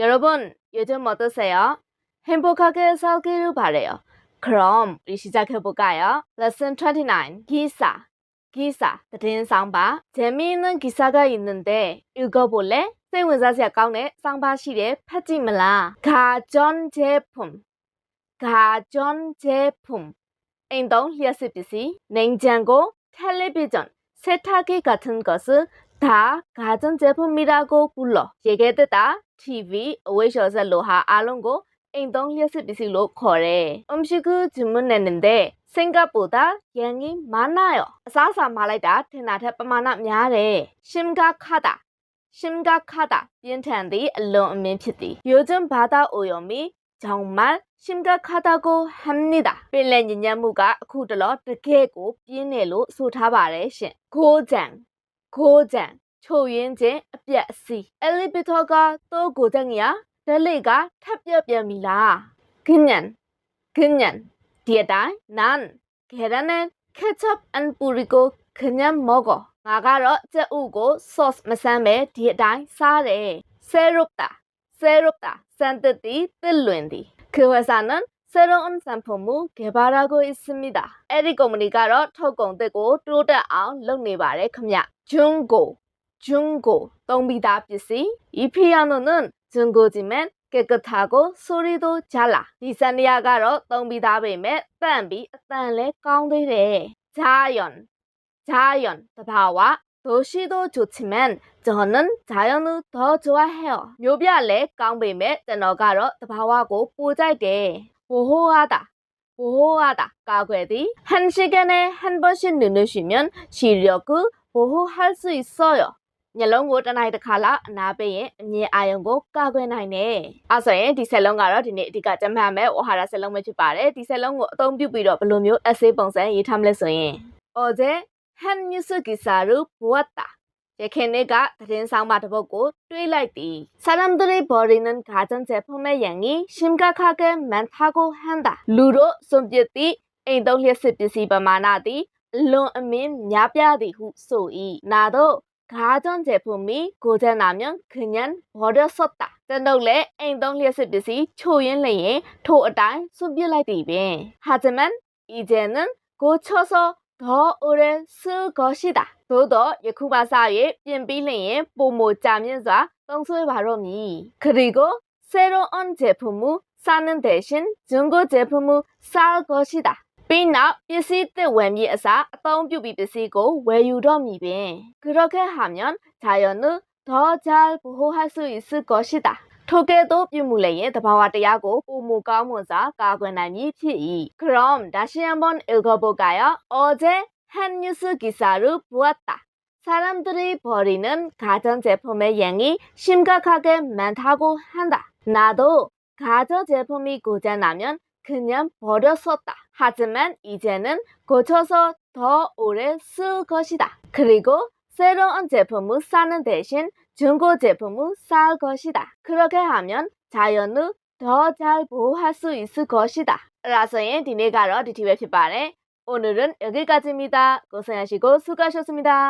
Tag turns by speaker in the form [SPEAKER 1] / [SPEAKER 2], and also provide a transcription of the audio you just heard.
[SPEAKER 1] 여러분, 요즘 어떠세요? 행복하게 살기를 바래요. 그럼 우리 시작해볼까요? Lesson 29. 기사. 기사. 대인상바. 재미있는 기사가 있는데 읽어볼래? 생활자세 가운데 상바시에 파지말라. 가전제품. 가전제품. 행동, 리아스비시, 냉장고, 텔레비전, 세탁기 같은 것은 다 가전 제품이라고 불 러. 얘게드다 TV, 어웨셔셀로하 아롱고 인동 힐스비실로 거 래. 음식을 주문했는데 생각보다 양이 많아 요. 싸서 말하다 대나테 빠마나 냐 래. 심각하 다. 심각하 다. 빈탄디 알론민 피 디. 요즘 바다 오염이 정말 심각하다고 합니 다. 빌렌 인냐무가 쿠들러 드게고 빈네로 소타바레 신. 고 장. ကိုကြံချိုရင်းချင်းအပြက်အစီအလီပီတောကတိုးကိုတဲ့ငရဒလေကထပ်ပြက်ပြန်ပြီလားဂင်းညံဂင်းညံဒီအတိုင်းနန်ဂေရနန်ကက်ချပ်အန်ပူရီကိုခညံမောကောငါကတော့ကြက်ဥကို sauce မစမ်းပဲဒီအတိုင်းစားတယ်ဆဲရုပ်တာဆဲရုပ်တာစန်တတိတလွင်သည်ခေဝဆာနန် 새로운 상품을 개발하고 있습니다. 에리고무니가로 적용되고 또다운 럭니바레 큽냐. 중고, 중고, 동비다 빛이 이 피아노는 중고지만 깨끗하고 소리도 잘나. 디사니아가로 동비다비면 땀비 땀레 깡디레. 자연, 자연, 다바와 도시도 좋지만 저는 자연을 더 좋아해요. 묘비알레 깡비면 제너가로 다바와고 보잘게. 보호하다 보호하다 까괴디 한 시간에 한 번씩 눈을 쉬면 시력을 보호할 수 있어요. မျက်လုံးကိုတစ်နိုင်တစ်ခါလောက်အနားပေးရင်အမြင်အာရုံကိုကာကွယ်နိုင်တယ်။အဲဆိုရင်ဒီဆက်လုံးကတော့ဒီနေ့အဓိကကျမ်းမှတ်မယ်ဝါဟာရဆက်လုံးပဲဖြစ်ပါတယ်။ဒီဆက်လုံးကိုအသုံးပြုပြီးတော့ဘယ်လိုမျိုး essay ပုံစံရေးထားမလဲဆိုရင် 어제 한 뉴스 기사를 보았다. ရခင်နေ့ကသတင်းဆောင်မတစ်ပုဒ်ကိုတွေးလိုက်သည်ဆရမ်ဒရီဘော်ရီနန်ဂါဇန်ချက်ဖမဲယန်ကြီးရှင်ကခကမန်သာကိုဟန်တာလူတို့စွန်ပစ်သည့်အိမ်သုံးလျက်စစ်ပစ္စည်းပမာဏသည်လွန်အမင်းများပြားသည်ဟုဆို၏နာတော့ဂါဇွန်ဂျေဖူမီကိုဂျန်နာမြန်ခញ្ញန်ဘော်ဒါဆော့တာတန်တော့လေအိမ်သုံးလျက်စစ်ပစ္စည်းချို့ရင်းလျင်ထို့အတိုင်းစွန့်ပစ်လိုက်သည်ပင်ဟာဂျမန်အီဂျန်နန်ကိုချောဆော 더 오래 쓸 것이다. 더더 예쿠바사의 빈빌링의 보모 자면서 평소에 바로니 그리고 새로운 제품을 사는 대신 중고 제품을 살 것이다. 빛나 비시드 외미에서 똥뷰비 비시고 외유럼이 빈 그렇게 하면 자연을 더 잘 보호할 수 있을 것이다. ထိုကဲ့သို့ပြုမှုလျင်တဘာဝတရားကိုပုံမကောင်းမွန်စွာကာကွယ်နိုင်မည်ဖြစ်၏ 그럼 다시 한번 읽어볼까요? 어제 한 뉴스 기사를 보았다. 사람들이 버리는 가전제품의 양이 심각하게 많다고 한다. 나도 가전제품이 고장나면 그냥 버렸었다. 하지만 이제는 고쳐서 더 오래 쓸 것이다. 그리고 새로운 제품을 사는 대신 중고 제품을 살 것이다. 그렇게 하면 자연을 더 잘 보호할 수 있을 것이다. 라서의 디네가로 디티웹 18에 오늘은 여기까지입니다. 고생하시고 수고하셨습니다.